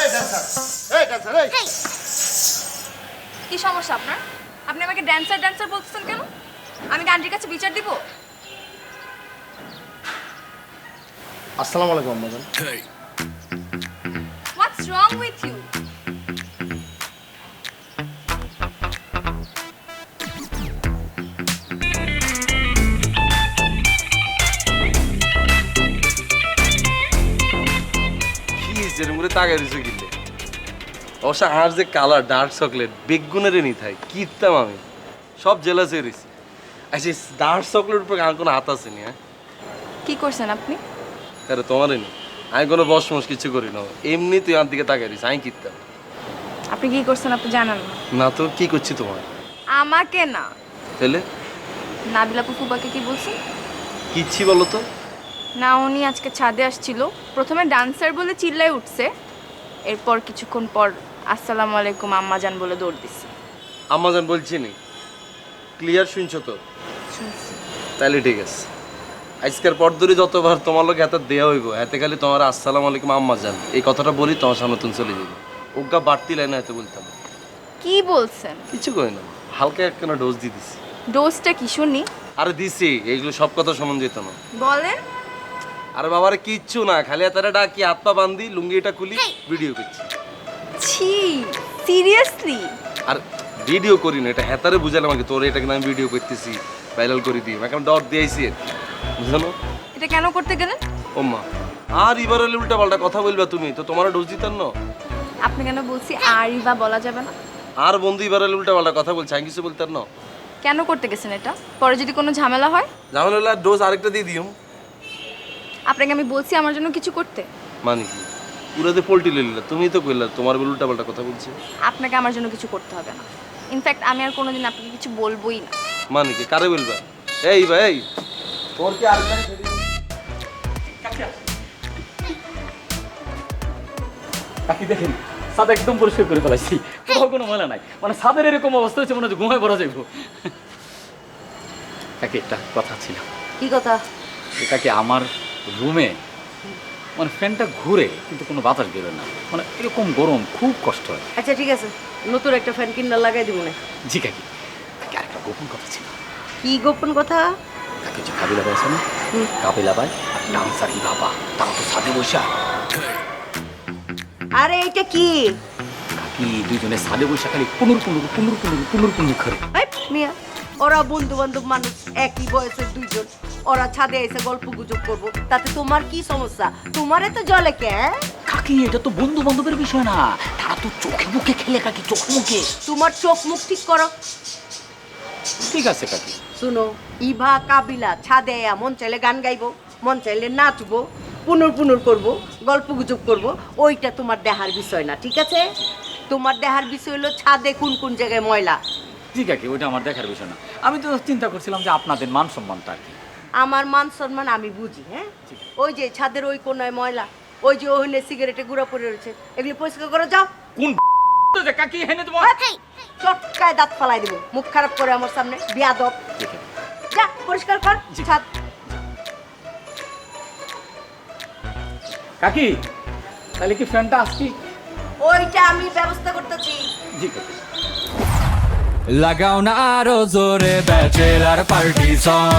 এই ডান্সার এই ডান্সার এই। কি সমস্যা আপনার? আপনি আমাকে ড্যান্সার ড্যান্সার বলতেছেন কেন? আমি গানটির কাছে বিচার দিব? আসসালামু আলাইকুম আম্মাজান যেরকম করে তাকাই দিছো কিনলে অবশ্য আর যে কালার ডার্ক চকলেট বেগুনের নি থাই কিনতাম আমি। সব জেলাস হয়ে রয়েছি আচ্ছা ডার্ক চকলেট উপরে আর কোনো হাত আছে নি হ্যাঁ? কি করছেন আপনি? আরে তোমারই নি আমি কোনো বস মস কিছু করি না। এমনি তুই আমার দিকে তাকাই দিস আমি কিনতাম আপনি কি করছেন আপনি জানেন না? তো কি করছি তোমার? আমাকে না। তাহলে? নাবিলা ফুফুবাকে কি বলছেন? কিচ্ছি বলো তো। না উনি আজকে ছাদে আসছিল। প্রথমে ডান্সার বলে চিল্লায় উঠছে। এরপর কিছুক্ষণ পর আসসালামু আলাইকুম আম্মাজান বলে দৌড় দিচ্ছে। আমাজন বলছি নি ক্লিয়ার শুনছো তো? তাহলে ঠিক আছে। আজকের পর ধরে যতবার তোমার লোক এত দেওয়া হইব হাতে খালি তোমার আসসালামু আলাইকুম আম্মা জান এই কথাটা বলি তোমার সামনে তুমি চলে যাবে। ওগা বাড়তি লাইনে হয়তো বলতাম। কি বলছেন? কিছু কই না হালকা একখানা ডোজ দিয়ে দিছি। ডোজটা কি শুনি? আরে দিছি এইগুলো সব কথা সমান যেত না। বলেন। আরে বাবারে কিচ্ছু না খালি হাতারে ডাকি হাত পা বান্ধি লুঙ্গিটা খুলি ভিডিও করছি। ছি সিরিয়াসলি আর ভিডিও করি না এটা হেতারে বুঝালাম আমাকে তোর এটা কিন্তু আমি ভিডিও করতেছি ভাইরাল করে দিই এখন ডট দিয়েছি। বুঝলো? এটা কেন করতে গেলেন? ও মা আর এবার হলে উল্টা পাল্টা কথা বলবা তুমি তো তোমার ডোজ দিতেন না। আপনি কেন বলছি আরই বা বলা যাবে না? আর বন্ধু এবার হলে উল্টা পাল্টা কথা বলছে আমি কিছু বলতেন না। কেন করতে গেছেন এটা? পরে যদি কোনো ঝামেলা হয়? ঝামেলা হলে ডোজ আরেকটা দিয়ে দিও। আপনাকে আমি বলছি আমার জন্য কিছু করতে। মানে কি? পুরাতে পোল্ট্রি লইলা তুমি তো কইলা তোমার বলে উল্টা পাল্টা কথা বলছে। আপনাকে আমার জন্য কিছু করতে হবে না। ইনফ্যাক্ট আমি আর কোনোদিন আপনাকে কিছু বলবোই না। মানে কি? কারে বলবা? এই ভাই তোর কি আর কাকি দেখেন ছাদ একদম পরিষ্কার করে ফেলাইছি। কোথাও কোনো ময়লা নাই। মানে ছাদের এরকম অবস্থা হচ্ছে মনে হচ্ছে ঘুমায় পড়া যাইব। কাকি একটা কথা ছিল। কি কথা? কাকি আমার রুমে মানে ফ্যানটা ঘুরে কিন্তু কোনো বাতাস বেরোয় না। মানে এরকম গরম খুব কষ্ট হয়। আচ্ছা ঠিক আছে। নতুন একটা ফ্যান কিনা লাগাই দিব না। জি কাকি। কাকি আরেকটা গোপন কথা ছিল। কি গোপন কথা? কাকি যে কাবিলা ভাই আছে না কাবিলা ভাই আর ডান্সার ই বাবা তারা তো ছাদে বসা আরে এটা কি? কাকি দুইজনে ছাদে বসে খালি পুনুর পুনুর পুনুর পুনুর পুনুর পুনুর করে। মিয়া ওরা বন্ধু বান্ধব মানুষ একই বয়সের দুইজন। ওরা ছাদে এসে গল্প গুজব করব। তাতে তোমার কি সমস্যা? তোমারে তো জলে কে হ্যাঁ? কাকি এটা তো বন্ধু বান্ধবের বিষয় না। তারা তো চোখে মুখে খেলে কাকি চোখ মুখে। তোমার চোখ মুখ ঠিক করো। ঠিক আছে কাকি। শুনো ইভা কাবিলা ছাদে মন চাইলে গান গাইবো মন চাইলে নাচবো পুনুর পুনুর করব গল্প গুজব করব ওইটা তোমার দেহার বিষয় না ঠিক আছে? তোমার দেহার বিষয় হলো ছাদে কোন কোন জায়গায় ময়লা। ঠিক আছে ওইটা আমার দেখার বিষয় না। আমি তো চিন্তা করছিলাম যে আপনাদের মান সম্মানটা আর কি। আমার মান সম্মান আমি বুঝি হ্যাঁ? ওই যে ছাদের ওই কোনায় ময়লা ওই যে ওখানে সিগারেটে গুঁড়া পড়ে রয়েছে এগুলো পরিষ্কার করে যাও। কোন কাকি হেনে তোমার? চটকায় দাঁত ফালাই দেবো মুখ খারাপ করে আমার সামনে বিয়াদব। যা পরিষ্কার কর ছাদ। কাকি তাহলে কি ফ্যানটা আসছি? ওইটা আমি ব্যবস্থা করতেছি। জি কাকি। লাগাও না আরও জোরে ব্যাচেলার পার্টি সং।